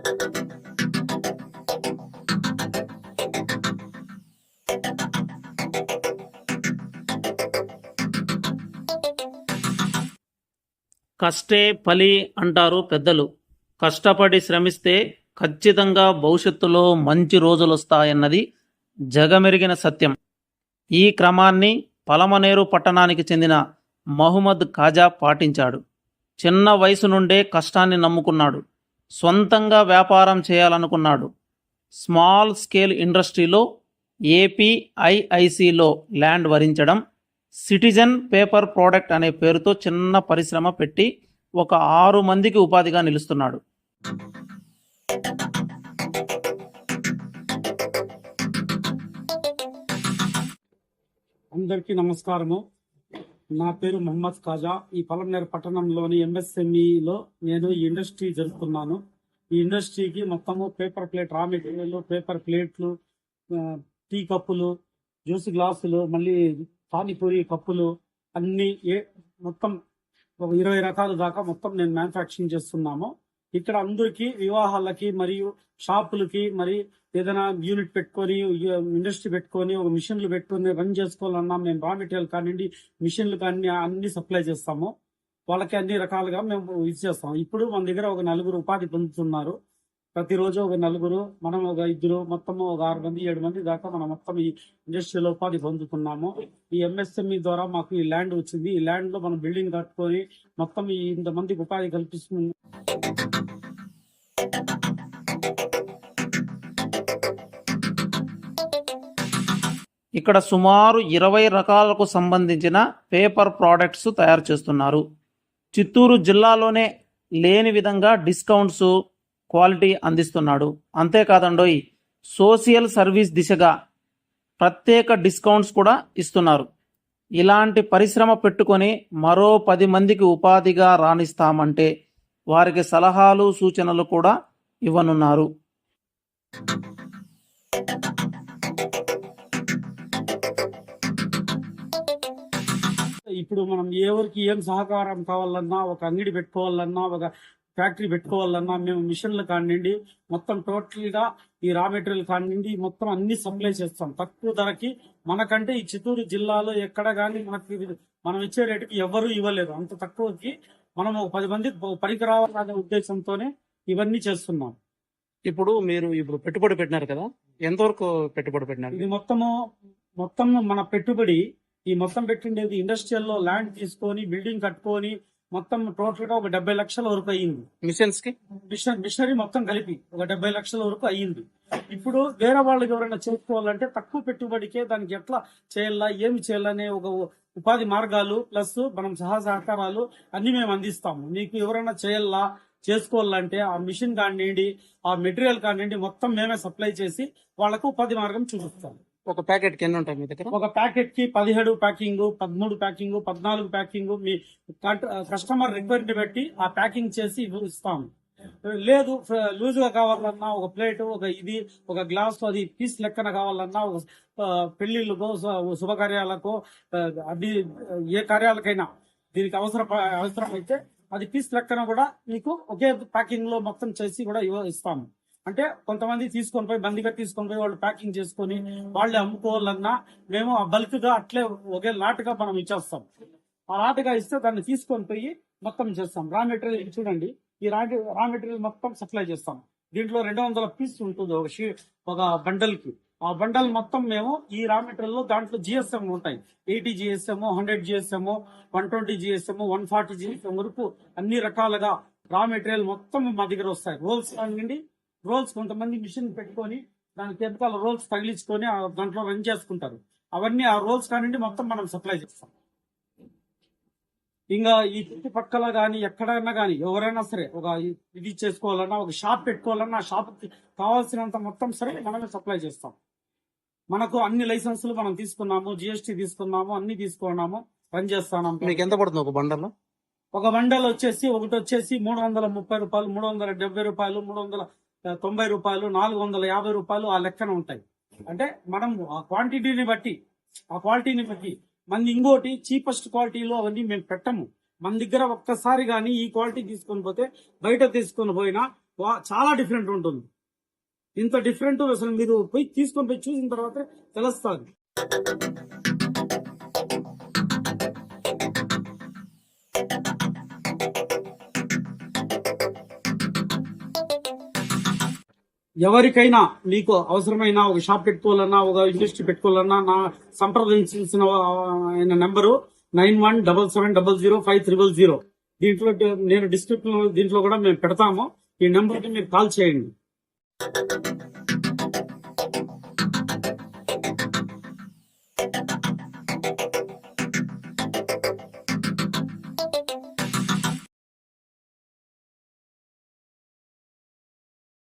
కష్టే ఫలి అంటారు పెద్దలు. కష్టపడి శ్రమిస్తే ఖచ్చితంగా భవిష్యత్తులో మంచి రోజులు వస్తాయన్నది జగమెరిగిన సత్యం. ఈ క్రమాన్ని పలమనేరు పట్టణానికి చెందిన మహమ్మద్ ఖాజా పాటించాడు. చిన్న వయసు నుండే కష్టాన్ని నమ్ముకున్నాడు. సొంతంగా వ్యాపారం చేయాలనుకున్నాడు. స్మాల్ స్కేల్ ఇండస్ట్రీలో ఏపీఐఐసిలో ల్యాండ్ వరించడం సిటిజన్ పేపర్ ప్రోడక్ట్ అనే పేరుతో చిన్న పరిశ్రమ పెట్టి ఒక ఆరు మందికి ఉపాధిగా నిలుస్తున్నాడు. అందరికీ నమస్కారము. నా పేరు మొహమ్మద్ ఖాజా. ఈ పలంనేరు పట్టణంలోని ఎంఎస్ఎంఈలో నేను ఈ ఇండస్ట్రీ జరుపుతున్నాను. ఈ ఇండస్ట్రీకి మొత్తము paper plate raw material paper ప్లేట్లు టీ కప్పులు జ్యూస్ గ్లాసులు మళ్ళీ పానీపూరి కప్పులు అన్ని ఏ మొత్తం ఒక ఇరవై రకాల దాకా మొత్తం నేను మ్యానుఫ్యాక్చరింగ్ చేస్తున్నాము. ఇక్కడ అందరికీ వివాహాలకి మరియు షాపులకి మరి ఏదైనా యూనిట్ పెట్టుకొని ఇండస్ట్రీ పెట్టుకొని ఒక మిషన్లు పెట్టుకొని రన్ చేసుకోవాలన్నా మేము రా మెటీరియల్ కానివ్వండి మిషన్లు కానీ అన్ని సప్లై చేస్తాము. వాళ్ళకి అన్ని రకాలుగా మేము ఇది చేస్తాం ఇప్పుడు మన దగ్గర ఒక నలుగురు ఉపాధి పొందుతున్నారు. ప్రతిరోజు ఒక నలుగురు మనం ఒక ఇద్దరు మొత్తం ఒక ఆరు మంది ఏడు మంది దాకా మనం మొత్తం ఈ ఇండస్ట్రీలో ఉపాధి పొందుతున్నాము. ఈ ఎంఎస్ఎంఈ ద్వారా మాకు ఈ ల్యాండ్ వచ్చింది. ఈ ల్యాండ్లో మనం బిల్డింగ్ కట్టుకొని మొత్తం ఈ ఇంతమందికి ఉపాధి కల్పిస్తుంది ఇక్కడ సుమారు ఇరవై రకాలకు సంబంధించిన పేపర్ ప్రోడక్ట్స్ తయారు చేస్తున్నారు. చిత్తూరు జిల్లాలోనే లేని విధంగా డిస్కౌంట్స్ క్వాలిటీ అందిస్తున్నాడు. అంతేకాదండోయ్ సోషల్ సర్వీస్ దిశగా ప్రత్యేక డిస్కౌంట్స్ కూడా ఇస్తున్నారు. ఇలాంటి పరిశ్రమ పెట్టుకొని మరో పది మందికి ఉపాధిగా రాణిస్తామంటే వారికి సలహాలు సూచనలు కూడా ఇవ్వనున్నారు. ఇప్పుడు మనం ఎవరికి ఏం సహకారం కావాలన్నా ఒక అంగడి పెట్టుకోవాలన్నా ఒక ఫ్యాక్టరీ పెట్టుకోవాలన్నా మేము మిషన్లు కానివ్వండి మొత్తం టోటల్గా ఈ రా మెటీరియల్ కానివ్వండి మొత్తం అన్ని సప్లై చేస్తాం. తక్కువ ధరకి మనకంటే ఈ చిత్తూరు జిల్లాలో ఎక్కడ కానీ మనకి మనం ఇచ్చే రేటుకి ఎవరు ఇవ్వలేరు అంత తక్కువకి మనం ఒక పది మంది పనికి రావాలనే ఉద్దేశంతోనే ఇవన్నీ చేస్తున్నాం. ఇప్పుడు మీరు ఇప్పుడు పెట్టుబడి పెట్టినారు కదా? ఎంతవరకు పెట్టుబడి పెట్టినారు? ఇది మొత్తము మొత్తం మన పెట్టుబడి ఈ మొత్తం పెట్టిండేది ఇండస్ట్రియల్లో ల్యాండ్ తీసుకొని బిల్డింగ్ కట్టుకొని మొత్తం టోటల్గా ఒక డెబ్బై లక్షల వరకు అయ్యింది. మిషన్స్కి మిషన్ మిషనరీ మొత్తం కలిపి ఒక డెబ్బై లక్షల వరకు అయ్యింది. ఇప్పుడు వేరే వాళ్ళకి ఎవరైనా చేసుకోవాలంటే తక్కువ పెట్టుబడికే దానికి ఎట్లా చేయాలా ఏమి చేయాలనే ఒక ఉపాధి మార్గాలు ప్లస్ మనం సహా సహకారాలు అన్ని మేము అందిస్తాము. మీకు ఎవరైనా చేయాలా చేసుకోవాలంటే ఆ మిషన్ కానివ్వండి ఆ మెటీరియల్ కానివ్వండి మొత్తం మేమే సప్లై చేసి వాళ్ళకు ఉపాధి మార్గం చూపిస్తాం ఒక ప్యాకెట్కి ఎన్ని ఉంటాయి మీ దగ్గర? ఒక ప్యాకెట్కి పదిహేడు ప్యాకింగ్ పదమూడు ప్యాకింగ్ పద్నాలుగు ప్యాకింగ్ మీ కస్టమర్ రిక్వైర్మెంట్ బట్టి ఆ ప్యాకింగ్ చేసి ఇస్తాము. లేదు లూజ్గా కావాలన్నా ఒక ప్లేట్ ఒక ఇది ఒక గ్లాస్ అది పీస్ లెక్కన కావాలన్నా ఒక ఆ, పెళ్ళిళ్ళకో శుభకార్యాలకు అది ఏ కార్యాలకైనా దీనికి అవసర అవసరం అయితే అది పీస్ లెక్కన కూడా మీకు ఒకే ప్యాకింగ్లో మొత్తం చేసి కూడా ఇస్తాము. అంటే కొంతమంది తీసుకొని పోయి బందిగా తీసుకొని పోయి వాళ్ళు ప్యాకింగ్ చేసుకొని వాళ్ళే అమ్ముకోవాలన్నా మేము ఆ బల్క్గా అట్లే ఒకే లాటుగా మనం ఇచ్చేస్తాం. ఆ లాట్గా ఇస్తే దాన్ని తీసుకొని పోయి మొత్తం చేస్తాం. రా మెటీరియల్ చూడండి. ఈ రా రా మెటీరియల్ మొత్తం సప్లై చేస్తాం. దీంట్లో రెండు వందల పీస్ ఉంటుంది ఒక షీ ఒక బండల్కి. ఆ బండల్ మొత్తం మేము ఈ రా మెటీరియల్లో దాంట్లో జిఎస్ఎం ఉంటాయి. Eighty GSM hundred GSM one twenty GSM one forty GSM వరకు అన్ని రకాలుగా రా మెటీరియల్ మొత్తం మా దగ్గర వస్తాయి. రోల్స్ కానివ్వండి రోల్స్ కొంతమంది మిషన్ పెట్టుకొని దానికి వెనకాల రోల్స్ తగిలించుకొని ఆ దాంట్లో రన్ చేసుకుంటారు. అవన్నీ ఆ రోల్స్ కానివ్వండి మొత్తం మనం సప్లై చేస్తాం. ఇంకా ఈ చుట్టుపక్కల కానీ ఎక్కడైనా కానీ ఎవరైనా సరే ఒక ఇది చేసుకోవాలన్నా ఒక షాప్ పెట్టుకోవాలన్నా ఆ షాప్ కావాల్సినంత మొత్తం సరే మనమే సప్లై చేస్తాం. మనకు అన్ని లైసెన్సులు మనం తీసుకున్నాము జిఎస్టీ తీసుకున్నాము అన్ని తీసుకున్నాము రన్ చేస్తున్నాం మీకు ఎంత పడుతుంది ఒక బండల్లో? ఒక బండల్ వచ్చేసి ఒకటి వచ్చేసి మూడు వందల ముప్పై రూపాయలు మూడు వందల డెబ్బై రూపాయలు మూడు వందల తొంభై రూపాయలు నాలుగు వందల యాభై రూపాయలు ఆ లెక్కన ఉంటాయి. అంటే మనం ఆ క్వాంటిటీని బట్టి ఆ క్వాలిటీని బట్టి మన ఇంకోటి చీపెస్ట్ క్వాలిటీలో అవన్నీ మేము పెట్టము. మన దగ్గర ఒక్కసారి కానీ ఈ క్వాలిటీ తీసుకొని పోతే బయట తీసుకొని పోయినా వా- చాలా డిఫరెంట్ ఉంటుంది. ఇంత డిఫరెంట్ అసలు మీరు పోయి తీసుకొని పోయి చూసిన తర్వాత తెలుస్తుంది. ఎవరికైనా మీకు అవసరమైన ఒక షాప్ పెట్టుకోవాలన్నా ఒక ఇండస్ట్రీ పెట్టుకోవాలన్నా నా సంప్రదించాల్సిన ఆయన number nine one double seven double zero five triple zero. దీంట్లో నేను డిస్క్రిప్షన్ దీంట్లో కూడా మేము పెడతాము. ఈ నెంబర్కి మీరు కాల్ చేయండి.